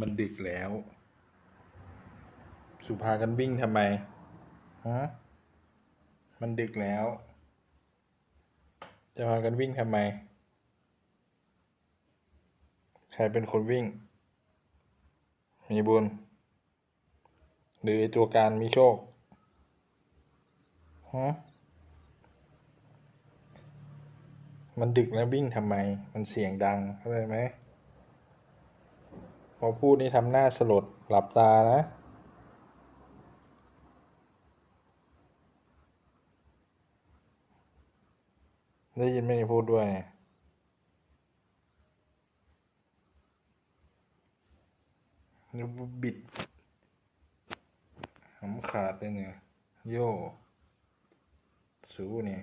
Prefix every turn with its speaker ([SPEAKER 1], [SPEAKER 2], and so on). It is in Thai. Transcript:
[SPEAKER 1] มันดึกแล้ว สุภากันวิ่งทำไม ฮะ มันดึกแล้ว จะพากันวิ่งทำไม ใครเป็นคนวิ่ง มีบุญ หรือไอ้ตัวการมีโชค ฮะ มันดึกแล้ววิ่งทำไม มันเสียงดังเข้าใจไหม พอพูดนี่ทำหน้าสลดหลับตานะ ได้ยินไหมนี่พูดด้วยนี่บิดหำขาดเลยเนี่ย โย่สู้เนี่ย